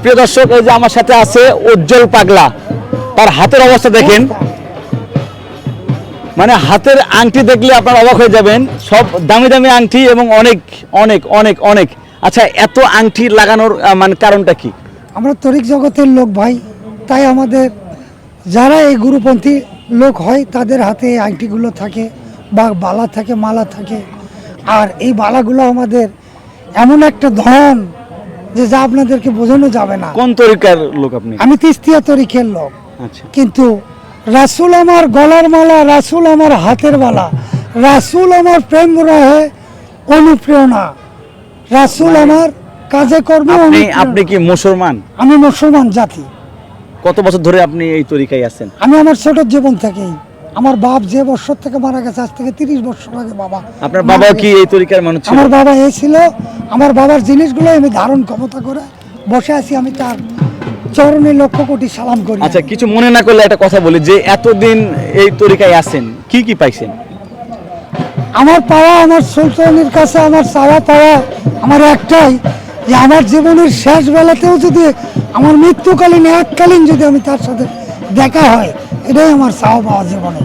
প্রিয় দর্শক, এই যে আমার সাথে আছে উজ্জ্বল পাগলা। তার হাতের অবস্থা দেখেন। মানে হাতের আংটি দেখলে আপনারা অবাক হয়ে যাবেন। সব দামি দামি আংটি এবং অনেক অনেক অনেক অনেক। আচ্ছা এত আংটি লাগানোর মানে কারণটা কি? আমরা তরিক জগতের লোক ভাই। তাই আমাদের, যারা এই গুরুপন্থী লোক হয়, তাদের হাতে এই আংটিগুলো থাকে বা বালা থাকে, মালা থাকে। আর এই বালাগুলো আমাদের এমন একটা ধন যে যা আপনাদেরকে বোঝানো যাবে না। কোন তরিকার লোক আপনি? আমি তিস্তিয়া তরিকের লোক। আচ্ছা। কিন্তু রাসুল আমার গলার মালা রাসুল আমার হাতের বালা রাসুল আমার প্রেম রহে অনুপ্রেরণা রাসুল আমার কাজে কর্মে আপনি আপনি কি মুসলমান? আমি মুসলমান জাতি। কত বছর ধরে আপনি এই তরিকায় আছেন? আমি আমার ছোট জীবন থেকেই আমার বাপ যে বছর থেকে মারা গেছে আজ থেকে তিরিশ বছর আগে বাবা। আপনার বাবা কি এই তরিকার মানুষ আমার বাবা এই ছিল। আমার বাবার জিনিসগুলো আমি ধারণ ক্ষমতা করে বসে আছি আমি তার চরণে লক্ষ কোটি সালাম করি। আচ্ছা কিছু মনে না করলে একটা কথা বলি যে এতদিন এই তরিকায় আছেন কি কি পাইছেন? আমার পাওয়া আমার সুলতানের কাছে আমার চাওয়া পাওয়া আমার একটাই যে আমার জীবনের শেষ বেলাতেও যদি আমার মৃত্যুকালীন এককালীন যদি আমি তার সাথে দেখা হয় এটাই আমার চাওয়া পাওয়া জীবনে।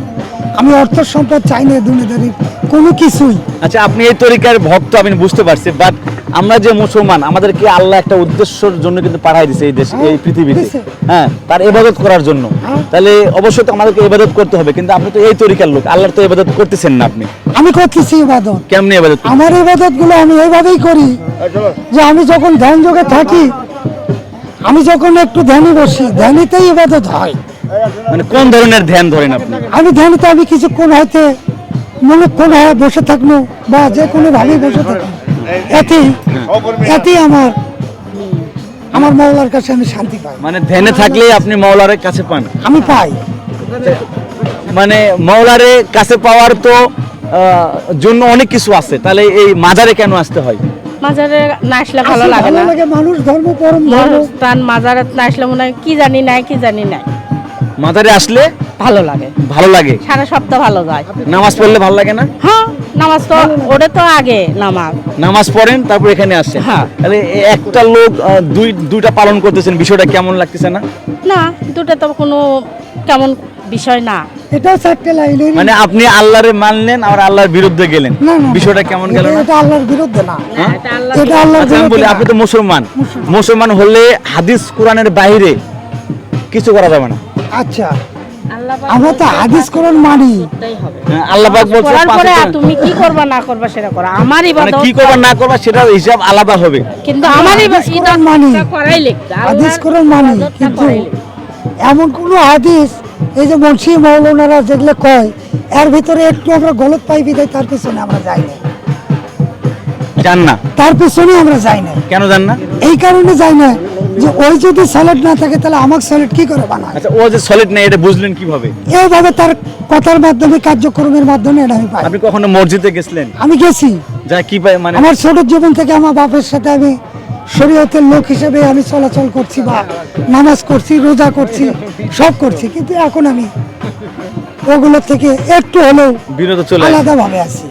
আমি অর্থ সম্পদ চাই না দুনিয়াদারি কোনো কিছুই। আচ্ছা আপনি এই তরিকার ভক্ত আমি বুঝতে পারছি বাট আমরা যে মুসলমান আমাদেরকে আল্লাহ একটা উদ্দেশ্যের জন্য কিন্তু পাঠাই দিছে এই দেশ হ্যাঁ, এই পৃথিবীতে। হ্যাঁ তার ইবাদত করার জন্য। হ্যাঁ। তাহলে অবশ্যই তো আমাদেরকে ইবাদত করতে হবে কিন্তু আপনি তো এই তরিকার লোক আল্লাহর তো ইবাদত করতেছেন না আপনি। আমি করতেছি ইবাদত। কেমনি ইবাদত আমার ইবাদতগুলো আমি এইভাবেই করি যে আমি যখন ধ্যান যোগে থাকি আমি যখন একটু ধ্যানে বসি ধ্যানিতেই ইবাদত হয়। মানে কোন ধরনের ধ্যান ধরেন আপনি? আমি ধ্যানিতে আমি কিছুক্ষণ হয়তো মনে কোন হয় বসে থাকব বা যে কোনো ভাবেই বসে থাকব। এতেই এতেই আমার আমার মাওলার কাছে আমি শান্তি পাই। মানে ধ্যানে থাকলেই আপনি মাওলারের কাছে পান? আমি পাই। মানে মাওলারে কাছে পাওয়ার তো আহ, জন্য অনেক কিছু আছে। তাহলে এই মাজারে কেন আসতে হয়? মাজারে না আসলে ভালো লাগে না। মানুষ ধর্ম পরম ধর্ম। স্থান মাজারে না আসলে মনে হয় কি জানি নাই কি জানি নাই। মাজারে আসলে ভালো লাগে। ভালো লাগে? সারা সপ্তাহ ভালো যায়। নামাজ পড়লে ভালো লাগে না? হ্যাঁ নামাজ তো ওটা তো আগে নামাজ। নামাজ পড়েন তারপর এখানে আসছেন হ্যাঁ। তাহলে একটা লোক দুই দুইটা পালন করতেছেন বিষয়টা কেমন লাগতেছে না? না দুটো তো কোনো কেমন বিষয় না। এটা চারটে লাইনের মানে আপনি আল্লাহরে মানলেন আর আল্লাহর বিরুদ্ধে গেলেন। বিষয়টা কেমন গেল এটা- না? এটা আল্লাহর বিরুদ্ধে না। হ্যাঁ? এটা আল্লাহ এটা আল্লাহর আচ্ছা আমি বলি আপনি তো মুসলমান। মুসলমান হলে হাদিস কোরআনের বাইরে কিছু করা যাবে না। আচ্ছা। আমরা তো হাদিস কোরআন মানি। হ্যাঁ, আল্লাহ পাক বলছে পরে তুমি কি করবা না করবা সেটা করো। আমারই মানে ইবাদত কি করবা না করবা সেটার হিসাব আলাদা হবে। কিন্তু আমারই হাদিস কোরআন মানি। করাই লিখতে হাদিস কোরআন মানি কিন্তু এমন কোনো হাদিস এই যে মুন্সি মৌলানারা যেগুলো কয় এর ভিতরে একটু আমরা গলত পাই বিদায় তার পিছনে আমরা যাই না। জান না। তার পিছনে আমরা যাই না। কেন জান না? এই কারণে যাই না। যে ওই যদি স্যালাড না থাকে তাহলে স্যালাড কি করে বানায়? আচ্ছা ও যে সলিড নেই এটা বুঝলেন কীভাবে? এইভাবে তার কথার মাধ্যমে কার্যক্রমের মাধ্যমে এটা আমি পাই। আপনি কখনো মসজিদে গেছিলেন? আমি গেছি। যা কি পাই মানে আমার ছোট জীবন থেকে আমার বাপের সাথে আমি শরীয়তের লোক হিসেবে আমি চলাচল করছি বা নামাজ করছি রোজা করছি সব করছি। কিন্তু এখন আমি ওগুলো থেকে একটু হলেও বিরত চলে। আলাদাভাবে আছি।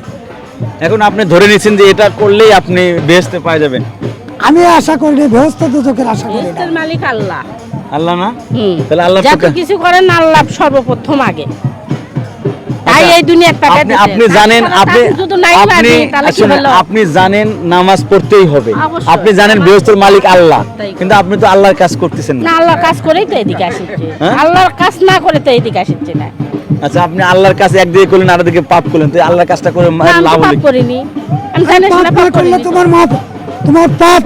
এখন আপনি ধরে নিচ্ছেন যে এটা করলেই আপনি বেহেস্তে পাওয়া যাবেন। আমি আশা করি না বৃহস্ত দুচকের আশা করি না। মালিক আল্লাহ। আল্লাহ না? হুম। তাহলে আল্লাহ যত কিছু করেন আল্লাহ সর্বপ্রথম আগে। তাই এই দুনিয়ার টাকা আপনি আপনি জানেন আপনি যদি নাই আপনি আপনি জানেন নামাজ পড়তেই হবে। আপনি জানেন বৃহস্পতির মালিক আল্লাহ। কিন্তু আপনি তো আল্লাহর কাজ করতেছেন না। না আল্লাহর কাজ করেই তো এদিকে আসিচ্ছে। হ্যাঁ? আল্লাহর কাজ না করে তো এদিকে আসিচ্ছে না। আচ্ছা আপনি আল্লাহর কাছে একদিকে করলেন আর দিকে পাপ করলেন। তো আল্লাহর কাজটা করে লাভ হলো পাপ? করিনি। আমি জানি না পাপ করলে তোমার মা তোমার পাপ